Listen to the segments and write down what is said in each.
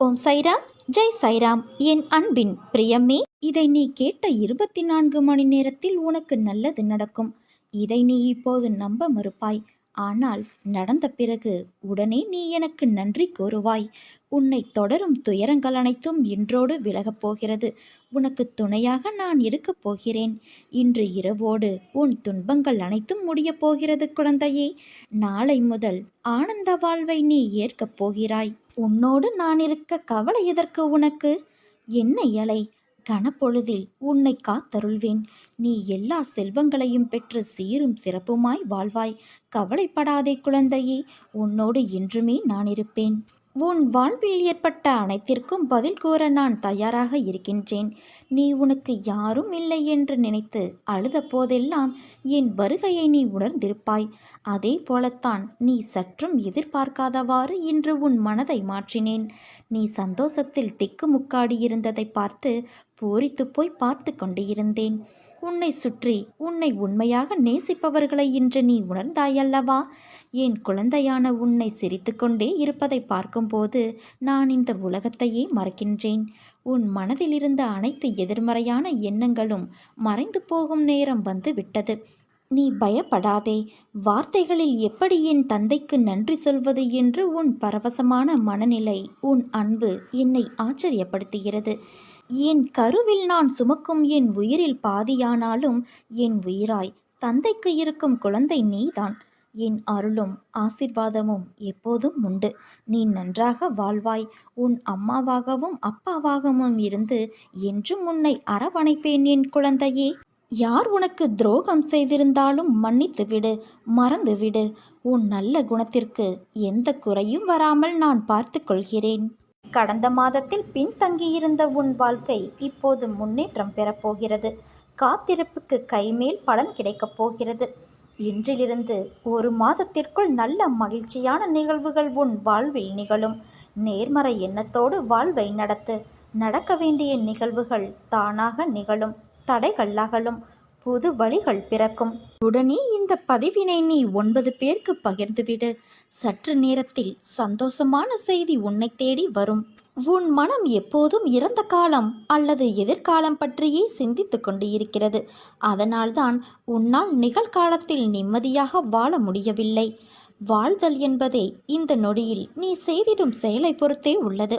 ஓம் சைராம் ஜெய் சைராம். என் அன்பின் பிரியமே இதை நீ கேட்ட இருபத்தி நான்கு மணி நேரத்தில் உனக்கு நல்லது நடக்கும். இதை நீ இப்போது நம்ப மறுப்பாய். ஆனால் நடந்த பிறகு உடனே நீ எனக்கு நன்றி கூறுவாய். உன்னை தொடரும் துயரங்கள் அனைத்தும் இன்றோடு விலகப் போகிறது. உனக்கு துணையாக நான் இருக்கப் போகிறேன். இன்று இரவோடு உன் துன்பங்கள் அனைத்தும் முடியப் போகிறது குழந்தையே. நாளை முதல் ஆனந்த வாழ்வை நீ ஏற்கப் போகிறாய். உன்னோடு நான் இருக்க கவலை எதற்கு உனக்கு? என்ன இலை? கனப்பொழுதில் உன்னை காத்தருள்வேன். நீ எல்லா செல்வங்களையும் பெற்று சீரும் சிறப்புமாய் வாழ்வாய். கவலைப்படாதே குழந்தையே உன்னோடு என்றுமே நான் இருப்பேன். உன் வாழ்வில் ஏற்பட்ட அனைத்திற்கும் பதில் கூற நான் தயாராக இருக்கின்றேன். நீ உனக்கு யாரும் இல்லை என்று நினைத்து அழுத போதெல்லாம் என் வருகையை நீ உணர்ந்திருப்பாய். அதே போலத்தான் நீ சற்றும் எதிர்பார்க்காதவாறு இன்று உன் மனதை மாற்றினேன். நீ சந்தோஷத்தில் திக்குமுக்காடி இருந்ததை பார்த்து பூரித்து போய் பார்த்து கொண்டு இருந்தேன் உன்னை சுற்றி உன்னை உண்மையாக நேசிப்பவர்களை இன்று நீ உணர்ந்தாயல்லவா? என் குழந்தையான உன்னை சிரித்துக்கொண்டே இருப்பதை பார்க்கும்போது நான் இந்த உலகத்தையே மறக்கின்றேன். உன் மனதில் இருந்த அனைத்து எதிர்மறையான எண்ணங்களும் மறைந்து போகும் நேரம் வந்து விட்டது. நீ பயப்படாதே. வார்த்தைகளில் எப்படி என் தந்தைக்கு நன்றி சொல்வது என்று உன் பரவசமான மனநிலை உன் அன்பு என்னை ஆச்சரியப்படுத்துகிறது. என் கருவில் நான் சுமக்கும் என் உயிரில் பாதியானாலும் என் உயிராய் தந்தைக்கு இருக்கும் குழந்தை நீதான். என் அருளும் ஆசிர்வாதமும் எப்போதும் உண்டு. நீ நன்றாக வாழ்வாய். உன் அம்மாவாகவும் அப்பாவாகவும் இருந்து என்றும் உன்னை அரவணைப்பேன் என் குழந்தையே. யார் உனக்கு துரோகம் செய்திருந்தாலும் மன்னித்து விடு மறந்து விடு உன் நல்ல குணத்திற்கு எந்த குறையும் வராமல் நான் பார்த்து கொள்கிறேன். கடந்த மாதத்தில் பின்தங்கியிருந்த உன் வாழ்க்கை இப்போது முன்னேற்றம் பெறப்போகிறது காத்திருப்புக்கு கைமேல் பலன் கிடைக்கப் போகிறது. இன்றிலிருந்து ஒரு மாதத்திற்குள் நல்ல மகிழ்ச்சியான நிகழ்வுகள் உன் வாழ்வில் நிகழும். நேர்மறை எண்ணத்தோடு வாழ்வை நடத்து நடக்க வேண்டிய நிகழ்வுகள் தானாக நிகழும் தடைகள் அகலும் புது வழிகள் பிறக்கும். உடனே இந்த பதிவினை நீ ஒன்பது பேருக்கு பகிர்ந்துவிடு. சற்று நேரத்தில் சந்தோஷமான செய்தி உன்னை தேடி வரும். உன் மனம் எப்போதும் இறந்த காலம் அல்லது எதிர்காலம் பற்றியே சிந்தித்து கொண்டு இருக்கிறது அதனால்தான் உன்னால் நிகழ்காலத்தில் நிம்மதியாக வாழ முடியவில்லை. வாழ்தல் என்பதே இந்த நொடியில் நீ செய்திடும் செயலை பொறுத்தே உள்ளது.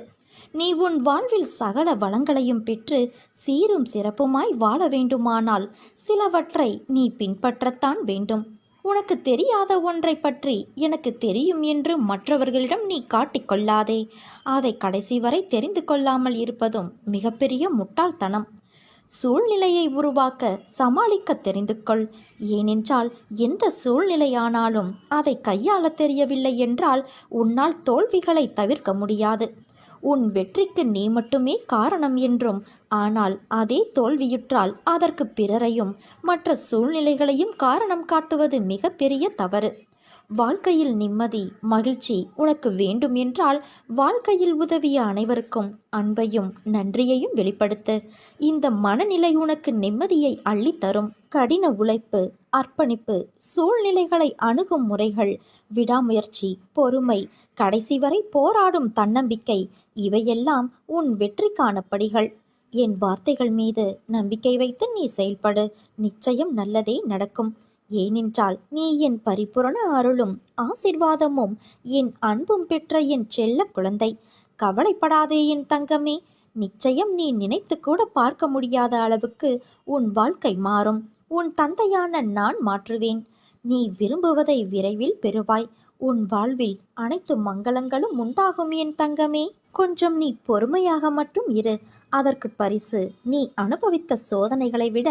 நீ உன் வாழ்வில் சகல வளங்களையும் பெற்று சீரும் சிறப்புமாய் வாழ வேண்டுமானால் சிலவற்றை நீ பின்பற்றத்தான் வேண்டும். உனக்கு தெரியாத ஒன்றை பற்றி எனக்கு தெரியும் என்று மற்றவர்களிடம் நீ காட்டிக்கொள்ளாதே அதை கடைசி வரை தெரிந்து கொள்ளாமல் இருப்பதும் மிகப்பெரிய முட்டாள்தனம். சூழ்நிலையை உருவாக்க சமாளிக்க தெரிந்து கொள் ஏனென்றால் எந்த சூழ்நிலையானாலும் அதை கையாள தெரியவில்லை என்றால் உன்னால் தோல்விகளை தவிர்க்க முடியாது. உன் வெற்றிக்கு நீ மட்டுமே காரணம் என்றும். ஆனால் அதே தோல்வியுற்றால் அதற்கு பிறரையும் மற்ற சூழ்நிலைகளையும் காரணம் காட்டுவது மிகப்பெரிய தவறு. வாழ்க்கையில் நிம்மதி மகிழ்ச்சி உனக்கு வேண்டும் என்றால் வாழ்க்கையில் உதவிய அனைவருக்கும் அன்பையும் நன்றியையும் வெளிப்படுத்து. இந்த மனநிலை உனக்கு நிம்மதியை அள்ளித்தரும். கடின உழைப்பு அர்ப்பணிப்பு சூழ்நிலைகளை அணுகும் முறைகள் விடாமுயற்சி பொறுமை கடைசி வரை போராடும் தன்னம்பிக்கை இவையெல்லாம் உன் வெற்றிக்கான படிகள். என் வார்த்தைகள் மீது நம்பிக்கை வைத்து நீ செயல்படு. நிச்சயம் நல்லதே நடக்கும். ஏனென்றால் நீ என் பரிபூரண அருளும் ஆசிர்வாதமும் என் அன்பும் பெற்ற என் செல்ல குழந்தை. கவலைப்படாதே என் தங்கமே நிச்சயம் நீ நினைத்து கூட பார்க்க முடியாத அளவுக்கு உன் வாழ்க்கை மாறும். உன் தந்தையான நான் மாற்றுவேன். நீ விரும்புவதை விரைவில் பெறுவாய். உன் வாழ்வில் அனைத்து மங்களங்களும் உண்டாகும் என் தங்கமே. கொஞ்சம் நீ பொறுமையாக மட்டும் இரு. அதற்கு பரிசு. நீ அனுபவித்த சோதனைகளை விட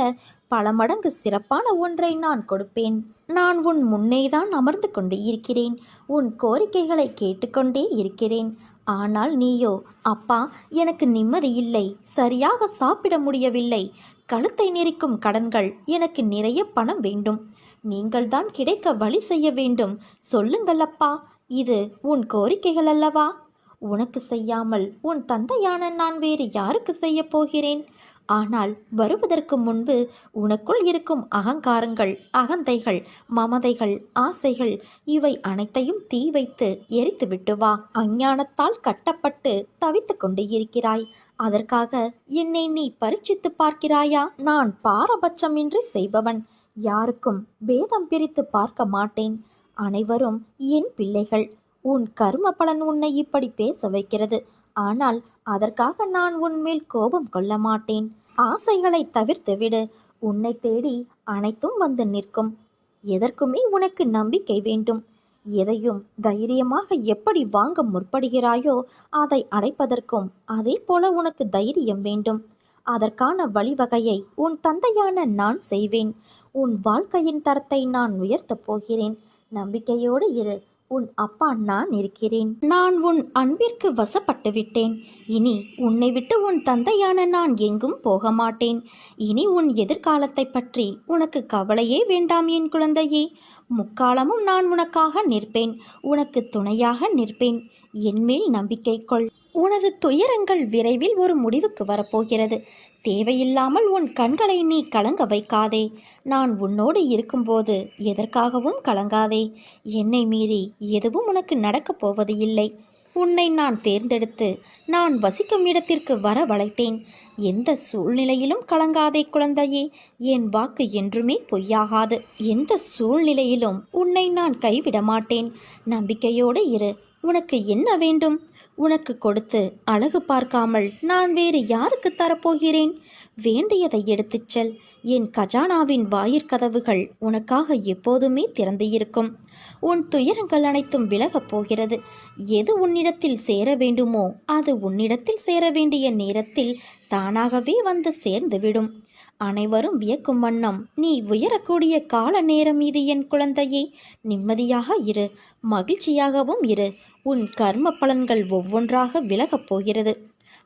பல மடங்கு சிறப்பான ஒன்றை நான் கொடுப்பேன். நான் உன் முன்னேதான் அமர்ந்து கொண்டு இருக்கிறேன். உன் கோரிக்கைகளை கேட்டுக்கொண்டே இருக்கிறேன். ஆனால் நீயோ அப்பா எனக்கு நிம்மதி இல்லை. சரியாக சாப்பிட முடியவில்லை. கழுத்தை நெரிக்கும் கடன்கள் எனக்கு நிறைய பணம் வேண்டும். நீங்கள்தான் கிடைக்க வழி செய்ய வேண்டும். சொல்லுங்கள் அப்பா இது உன் கோரிக்கைகள் அல்லவா? உனக்கு செய்யாமல் உன் தந்தையான நான் வேறு யாருக்கு செய்யப் போகிறேன்? ஆனால் வருவதற்கு முன்பு உனக்குள் இருக்கும் அகங்காரங்கள் அகந்தைகள் மமதைகள் ஆசைகள் இவை அனைத்தையும் தீ வைத்து எரித்து விட்டு வா. அஞ்ஞானத்தால் கட்டப்பட்டு தவித்து கொண்டு இருக்கிறாய். அதற்காக என்னை நீ பரீட்சித்து பார்க்கிறாயா? நான் பாரபட்சமின்றி செய்பவன். யாருக்கும் பேதம் பிரித்து பார்க்க மாட்டேன். அனைவரும் என் பிள்ளைகள். உன் கர்ம பலன் உன்னை இப்படி பேச வைக்கிறது. ஆனால் அதற்காக நான் உன்மேல் கோபம் கொள்ள மாட்டேன். ஆசைகளை தவிர்த்து விடு. உன்னை தேடி அனைத்தும் வந்து நிற்கும். எதற்குமே உனக்கு நம்பிக்கை வேண்டும். எதையும் தைரியமாக எப்படி வாங்க முற்படுகிறாயோ அதை அடைப்பதற்கும் அதே போல உனக்கு தைரியம் வேண்டும். அதற்கான வழிவகையை உன் தந்தையான நான் செய்வேன். உன் வாழ்க்கையின் தரத்தை நான் உயர்த்தப் போகிறேன். நம்பிக்கையோடு இரு. உன் அப்பா நான் இருக்கிறேன். நான் உன் அன்பிற்கு வசப்பட்டு விட்டேன் இனி உன்னை விட்டு உன் தந்தையான நான் எங்கும் போக மாட்டேன் இனி உன் எதிர்காலத்தை பற்றி உனக்கு கவலையே வேண்டாம் என் குழந்தையே. முக்காலமும் நான் உனக்காக நிற்பேன். உனக்கு துணையாக நிற்பேன். என்மேல் நம்பிக்கை கொள். உனது துயரங்கள் விரைவில் ஒரு முடிவுக்கு வரப்போகிறது. தேவையில்லாமல் உன் கண்களை நீ கலங்க வைக்காதே. நான் உன்னோடு இருக்கும்போது எதற்காகவும் கலங்காதே. என்னை மீறி எதுவும் உனக்கு நடக்கப் போவது இல்லை. உன்னை நான் தேர்ந்தெடுத்து நான் வசிக்கும் இடத்திற்கு வர வளைத்தேன். எந்த சூழ்நிலையிலும் கலங்காதே குழந்தையே. என் வாக்கு என்றுமே பொய்யாகாது. எந்த சூழ்நிலையிலும் உன்னை நான் கைவிட மாட்டேன் நம்பிக்கையோடு இரு. உனக்கு என்ன வேண்டும்? உனக்கு கொடுத்து அழகு பார்க்காமல் நான் வேறு யாருக்கு தரப்போகிறேன்? வேண்டியதை எடுத்துச் செல். என் கஜானாவின் வாயிற்கதவுகள் உனக்காக எப்போதுமே திறந்து இருக்கும் உன் துயரங்கள் அனைத்தும் விலகப் போகிறது. எது உன்னிடத்தில் சேர வேண்டுமோ அது உன்னிடத்தில் சேர வேண்டிய நேரத்தில் தானாகவே வந்து சேர்ந்துவிடும். அனைவரும் வியக்கும் வண்ணம். நீ உயரக்கூடிய கால நேரம் இது என் குழந்தையே. நிம்மதியாக இரு. மகிழ்ச்சியாகவும் இரு. உன் கர்ம பலன்கள் ஒவ்வொன்றாக விலகப் போகிறது.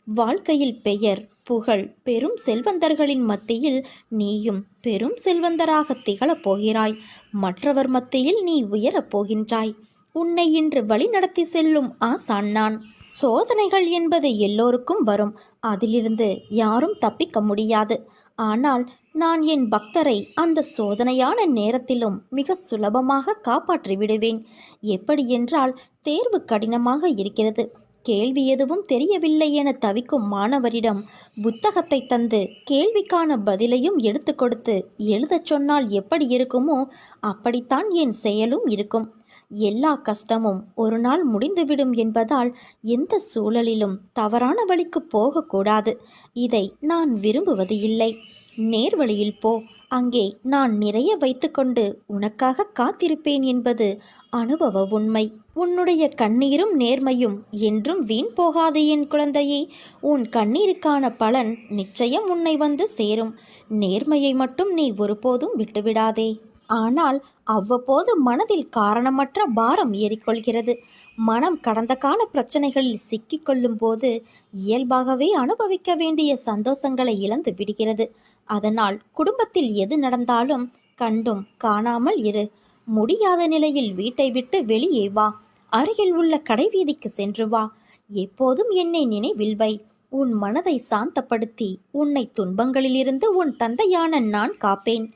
வாழ்க்கையில் பெயர் புகழ் பெரும் செல்வந்தர்களின் மத்தியில் நீயும் பெரும் செல்வந்தராக திகழப் போகிறாய். மற்றவர் மத்தியில் நீ உயரப் போகின்றாய். உன்னை இன்று வழிநடத்தி செல்லும் ஆசான் நான். சோதனைகள் என்பது எல்லோருக்கும் வரும். அதிலிருந்து யாரும் தப்பிக்க முடியாது. ஆனால் நான் என் பக்தரை அந்த சோதனையான நேரத்திலும் மிக சுலபமாக காப்பாற்றி விடுவேன். எப்படி என்றால் தேர்வு கடினமாக இருக்கிறது. கேள்வி எதுவும் தெரியவில்லை என தவிக்கும் மாணவரிடம் புத்தகத்தை தந்து கேள்விக்கான பதிலையும் எடுத்து கொடுத்து எழுதச் சொன்னால் எப்படி இருக்குமோ அப்படித்தான் என் செயலும் இருக்கும். எல்லா கஷ்டமும் ஒரு நாள் முடிந்துவிடும் என்பதால் எந்த சூழலிலும் தவறான வழிக்கு போகக்கூடாது. இதை நான் விரும்புவது இல்லை. நேர்வழியில் போ. அங்கே நான் நிறைய வைத்துக்கொண்டு உனக்காக காத்திருப்பேன் என்பது அனுபவ உண்மை. உன்னுடைய கண்ணீரும் நேர்மையும் என்றும் வீண் போகாது என் குழந்தையே. உன் கண்ணீருக்கான பலன் நிச்சயம் உன்னை வந்து சேரும். நேர்மையை மட்டும் நீ ஒருபோதும் விட்டுவிடாதே. ஆனால் அவ்வப்போது மனதில் காரணமற்ற பாரம் ஏறிக்கொள்கிறது. மனம் கடந்த கால பிரச்சனைகளில் சிக்கிக்கொள்ளும் போது இயல்பாகவே அனுபவிக்க வேண்டிய சந்தோஷங்களை இழந்து விடுகிறது. அதனால் குடும்பத்தில் எது நடந்தாலும் கண்டும் காணாமல் இரு. முடியாத நிலையில் வீட்டை விட்டு வெளியே வா. அருகில் உள்ள கடைவீதிக்கு சென்று வா. எப்போதும் என்னை நினைவில் வை. உன் மனதை சாந்தப்படுத்தி உன்னை துன்பங்களிலிருந்து உன் தந்தையான நான் காப்பேன்.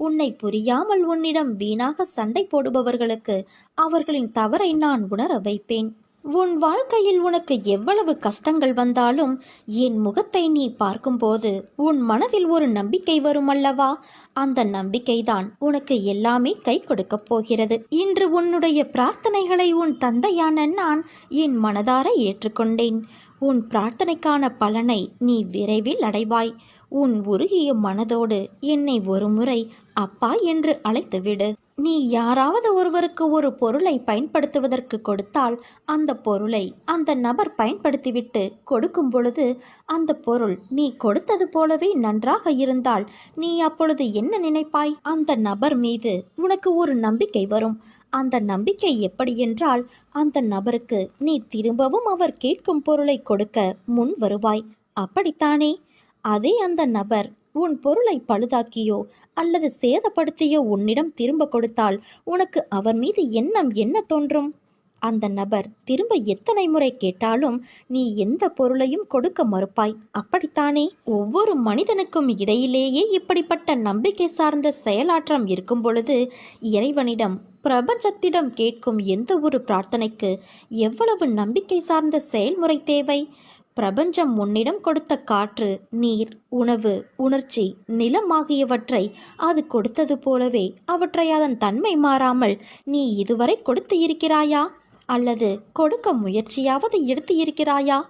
உன்னை புரியாமல் உன்னிடம் வீணாக சண்டை போடுபவர்களுக்கு அவர்களின் தவறை நான் உணர வைப்பேன். உன் வாழ்க்கையில் உனக்கு எவ்வளவு கஷ்டங்கள் வந்தாலும் என் முகத்தை நீ பார்க்கும்போது உன் மனதில் ஒரு நம்பிக்கை வரும் அல்லவா அந்த நம்பிக்கைதான் உனக்கு எல்லாமே கை கொடுக்கப் போகிறது. இன்று உன்னுடைய பிரார்த்தனைகளை உன் தந்தையான நான் என் மனதார ஏற்றுக்கொண்டேன். உன் பிரார்த்தனைக்கான பலனை நீ விரைவில் அடைவாய். உன் உருகிய மனதோடு என்னை ஒருமுறை அப்பா என்று அழைத்துவிடு நீ யாராவது ஒருவருக்கு ஒரு பொருளை பயன்படுத்துவதற்கு கொடுத்தால் அந்த பொருளை அந்த நபர் பயன்படுத்திவிட்டு கொடுக்கும் பொழுது அந்த பொருள் நீ கொடுத்தது போலவே நன்றாக இருந்தால் நீ அப்பொழுது என்ன நினைப்பாய்? அந்த நபர் மீது உனக்கு ஒரு நம்பிக்கை வரும். அந்த நம்பிக்கை எப்படி என்றால் அந்த நபருக்கு நீ திரும்பவும் அவர் கேட்கும் பொருளை கொடுக்க முன் வருவாய். அப்படித்தானே? அதே அந்த நபர் உன் பொருளை பழுதாக்கியோ அல்லது சேதப்படுத்தியோ உன்னிடம் திரும்ப கொடுத்தால் உனக்கு அவர் மீது எண்ணம் என்ன தோன்றும்? அந்த நபர் திரும்ப எத்தனை முறை கேட்டாலும் நீ எந்த பொருளையும் கொடுக்க மறுப்பாய். அப்படித்தானே? ஒவ்வொரு மனிதனுக்கும் இடையிலேயே இப்படிப்பட்ட நம்பிக்கை சார்ந்த செயலாற்றம் இருக்கும் பொழுது இறைவனிடம் பிரபஞ்சத்திடம் கேட்கும் எந்த ஒரு பிரார்த்தனைக்கு எவ்வளவு நம்பிக்கை சார்ந்த செயல்முறை தேவை? பிரபஞ்சம் உன்னிடம் கொடுத்த காற்று நீர் உணவு உணர்ச்சி நிலம் ஆகியவற்றை அது கொடுத்தது போலவே அவற்றை அதன் தன்மை மாறாமல் நீ இதுவரை கொடுத்து இருக்கிறாயா? அல்லது கொடுக்க முயற்சியாவது எடுத்து இருக்கிறாயா?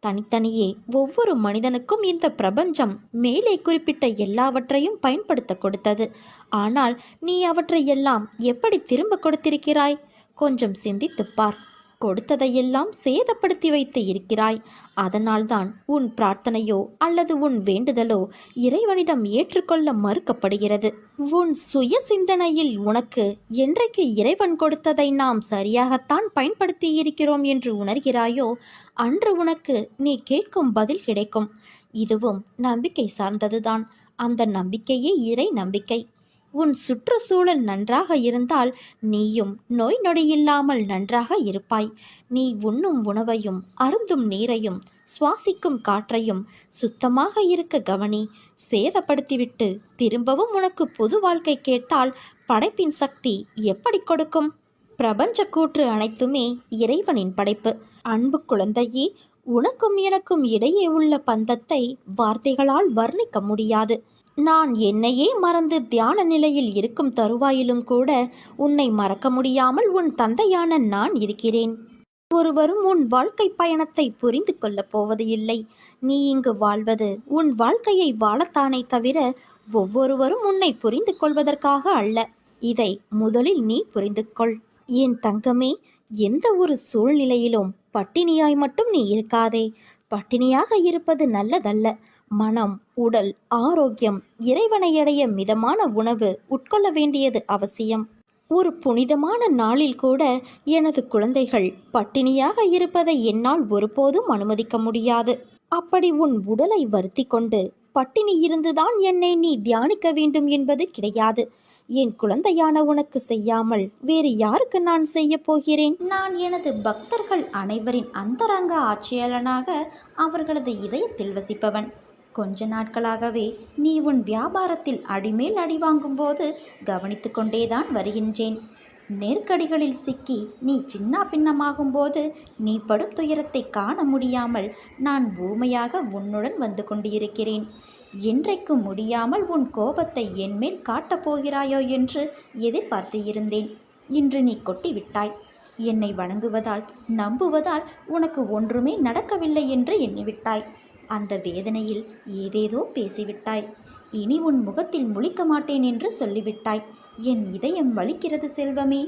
தனித்தனியே ஒவ்வொரு மனிதனுக்கும் இந்த பிரபஞ்சம் மேலே குறிப்பிட்ட எல்லாவற்றையும் பயன்படுத்த கொடுத்தது. ஆனால் நீ அவற்றை எல்லாம் எப்படி திரும்ப கொடுத்திருக்கிறாய்? கொஞ்சம் சிந்தித்துப் பார். கொடுத்ததையெல்லாம் சேதப்படுத்தி வைத்து இருக்கிறாய். அதனால்தான் உன் பிரார்த்தனையோ அல்லது உன் வேண்டுதலோ இறைவனிடம் ஏற்றுக்கொள்ள மறுக்கப்படுகிறது. உன் சுய சிந்தனையில் உனக்கு என்றைக்கு இறைவன் கொடுத்ததை நாம் சரியாகத்தான் பயன்படுத்தி இருக்கிறோம் என்று உணர்கிறாயோ அன்று உனக்கு நீ கேட்கும் பதில் கிடைக்கும். இதுவும் நம்பிக்கை சார்ந்ததுதான். அந்த நம்பிக்கையே இறை நம்பிக்கை. உன் சுற்றுச்சூழல் நன்றாக இருந்தால் நீயும் நோய் நொடியில்லாமல் நன்றாக இருப்பாய். நீ உண்ணும் உணவையும் அருந்தும் நீரையும் சுவாசிக்கும் காற்றையும் சுத்தமாக இருக்க கவனி. சேதப்படுத்திவிட்டு திரும்பவும் உனக்கு புது வாழ்க்கை கேட்டால் படைப்பின் சக்தி எப்படி கொடுக்கும்? பிரபஞ்ச கூற்று அனைத்துமே இறைவனின் படைப்பு. அன்பு குழந்தையே உனக்கும் எனக்கும் இடையே உள்ள பந்தத்தை வார்த்தைகளால் வர்ணிக்க முடியாது. நான் என்னையே மறந்து தியான நிலையில் இருக்கும் தருவாயிலும் கூட உன்னை மறக்க முடியாமல் உன் தந்தையான நான் இருக்கிறேன். ஒருவரும் உன் வாழ்க்கை பயணத்தை புரிந்து கொள்ளப் போவது இல்லை. நீ இங்கு வாழ்வது உன் வாழ்க்கையை வாழத்தானே தவிர ஒவ்வொருவரும் உன்னை புரிந்து கொள்வதற்காக அல்ல. இதை முதலில் நீ புரிந்து கொள். என் தங்கமே எந்த ஒரு சூழ்நிலையிலும் பட்டினியாய் மட்டும் நீ இருக்காதே. பட்டினியாக இருப்பது நல்லதல்ல. மனம் உடல் ஆரோக்கியம் இறைவனை அடைய மிதமான உணவு உட்கொள்ள வேண்டியது அவசியம். ஒரு புனிதமான நாளில் கூட எனது குழந்தைகள் பட்டினியாக இருப்பதை என்னால் ஒருபோதும் அனுமதிக்க முடியாது. அப்படி உன் உடலை வருத்தி கொண்டு பட்டினி இருந்துதான் என்னை நீ தியானிக்க வேண்டும் என்பது கிடையாது. என் குழந்தையான உனக்கு செய்யாமல் வேறு யாருக்கு நான் செய்ய போகிறேன்? நான் எனது பக்தர்கள் அனைவரின் அந்தரங்க ஆட்சியாளனாக அவர்களது இதயத்தில் வசிப்பவன். கொஞ்ச நாட்களாகவே நீ உன் வியாபாரத்தில் அடிமேல் அடி வாங்கும்போது கவனித்து கொண்டேதான் வருகின்றேன். நெருக்கடிகளில் சிக்கி நீ சின்ன பின்னமாகும்போது நீ படும் துயரத்தை காண முடியாமல் நான் ஊமையாக உன்னுடன் வந்து கொண்டிருக்கிறேன். என்றைக்கு முடியாமல் உன் கோபத்தை என்மேல் காட்டப் போகிறாயோ என்று எதிர்பார்த்து இருந்தேன். இன்று நீ கொட்டிவிட்டாய். என்னை வணங்குவதால் நம்புவதால் உனக்கு ஒன்றுமே நடக்கவில்லை என்று எண்ணிவிட்டாய். அந்த வேதனையில் ஏதேதோ பேசிவிட்டாய். இனி உன் முகத்தில் முழிக்க மாட்டேன் என்று சொல்லிவிட்டாய். என் இதயம் வலிக்கிறது செல்வமே.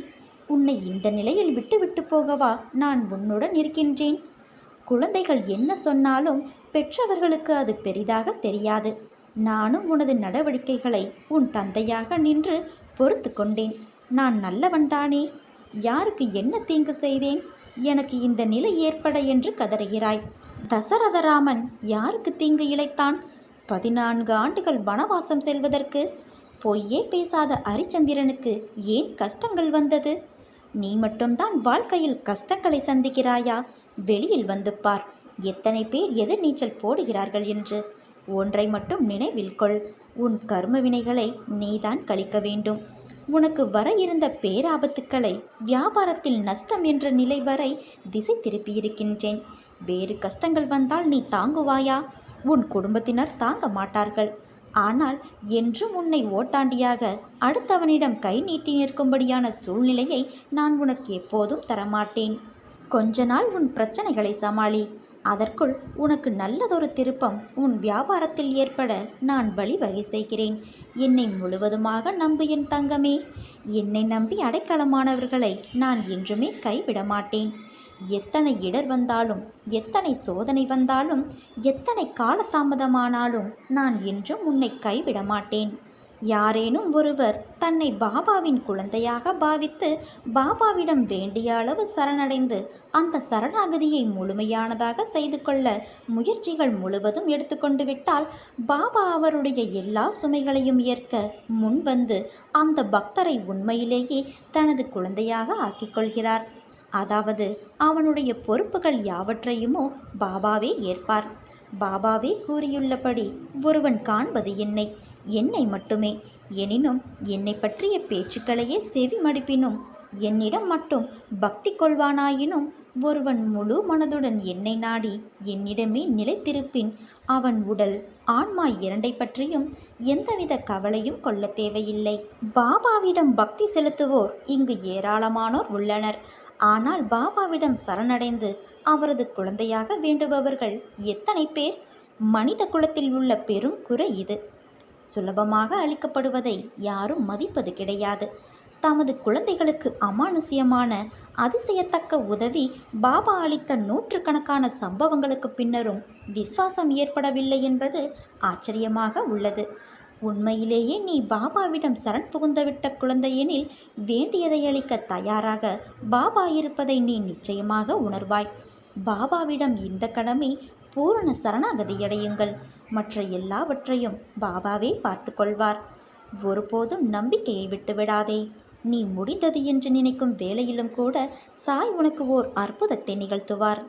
உன்னை இந்த நிலையில் விட்டுவிட்டு போகவா நான் உன்னுடன் இருக்கின்றேன். குழந்தைகள் என்ன சொன்னாலும் பெற்றவர்களுக்கு அது பெரிதாக தெரியாது. நானும் உனது நடவடிக்கைகளை உன் தந்தையாக நின்று பொறுத்து கொண்டேன். நான் நல்லவன்தானே யாருக்கு என்ன தீங்கு செய்தேன்? எனக்கு இந்த நிலை ஏற்பட என்று கதறுகிறாய். தசரதராமன் யாருக்கு தீங்கு இழைத்தான்? பதினான்கு ஆண்டுகள் வனவாசம் செல்வதற்கு பொய்யே பேசாத அரிச்சந்திரனுக்கு ஏன் கஷ்டங்கள் வந்தது? நீ மட்டும்தான் வாழ்க்கையில் கஷ்டங்களை சந்திக்கிறாயா? வெளியில் வந்து பார். எத்தனை பேர் எதிர் நீச்சல் போடுகிறார்கள் என்று. ஒன்றை மட்டும் நினைவில் கொள். உன் கர்ம வினைகளை நீதான் கழிக்க வேண்டும். உனக்கு வர இருந்த பேராபத்துக்களை வியாபாரத்தில் நஷ்டம் என்ற நிலை வரை திசை திருப்பியிருக்கின்றேன் வேறு கஷ்டங்கள் வந்தால் நீ தாங்குவாயா? உன் குடும்பத்தினர் தாங்க மாட்டார்கள். ஆனால் என்றும் உன்னை ஓட்டாண்டியாக அடுத்தவனிடம் கை நீட்டி நிற்கும்படியான சூழ்நிலையை நான் உனக்கு எப்போதும் தரமாட்டேன். கொஞ்ச நாள் உன் பிரச்சனைகளை சமாளி. அதற்குள் உனக்கு நல்லதொரு திருப்பம் உன் வியாபாரத்தில் ஏற்பட நான் வழிவகை செய்கிறேன். என்னை முழுவதுமாக நம்பு என் தங்கமே. என்னை நம்பி அடைக்கலமானவர்களை நான் என்றுமே கைவிட மாட்டேன். எத்தனை இடர் வந்தாலும் எத்தனை சோதனை வந்தாலும் எத்தனை காலதாமதமானாலும் நான் என்றும் உன்னை கைவிட மாட்டேன். யாரேனும் ஒருவர் தன்னை பாபாவின் குழந்தையாக பாவித்து பாபாவிடம் வேண்டிய அளவு சரணடைந்து அந்த சரணாகதியை முழுமையானதாக செய்து கொள்ள முயற்சிகள் முழுவதும் எடுத்துக்கொண்டு விட்டால் பாபா அவருடைய எல்லா சுமைகளையும் ஏற்க முன்வந்து அந்த பக்தரை உண்மையிலேயே தனது குழந்தையாக ஆக்கிக் கொள்கிறார். அதாவது அவனுடைய பொறுப்புகள் யாவற்றையுமோ பாபாவே ஏற்பார். பாபாவே கூறியுள்ளபடி ஒருவன் காண்பது என்னை. என்னை மட்டுமே. எனினும் என்னை பற்றிய பேச்சுக்களையே செவி மடிப்பினும் என்னிடம் மட்டும் பக்தி கொள்வானாயினும் ஒருவன் முழு மனதுடன் என்னை நாடி என்னிடமே நிலைத்திருப்பின் அவன் உடல் ஆன்மா இரண்டை பற்றியும் எந்தவித கவலையும் கொள்ள தேவையில்லை. பாபாவிடம் பக்தி செலுத்துவோர் இங்கு ஏராளமானோர் உள்ளனர். ஆனால் பாபாவிடம் சரணடைந்து அவரது குழந்தையாக வேண்டுபவர்கள் எத்தனை பேர்? மனித குலத்தில் உள்ள பெரும் குறை இது. சுலபமாக அளிக்கப்படுவதை யாரும் மதிப்பது கிடையாது. தமது குழந்தைகளுக்கு அமானுஷ்யமான அதிசயத்தக்க உதவி பாபா அளித்த நூற்றுக்கணக்கான சம்பவங்களுக்கு பின்னரும் விசுவாசம் ஏற்படவில்லை என்பது ஆச்சரியமாக உள்ளது. உண்மையிலேயே நீ பாபாவிடம் சரண் புகுந்துவிட்ட குழந்தையெனில் வேண்டியதை அளிக்க தயாராக பாபா இருப்பதை நீ நிச்சயமாக உணர்வாய். பாபாவிடம் இந்த கடமை பூரண சரணாகதியடையுங்கள் மற்ற எல்லாவற்றையும் பாபாவே பார்த்து கொள்வார் ஒருபோதும் நம்பிக்கையை விட்டுவிடாதே. நீ முடிந்தது என்று நினைக்கும் வேளையிலும் கூட சாய் உனக்கு ஓர் அற்புதத்தை நிகழ்த்துவார்.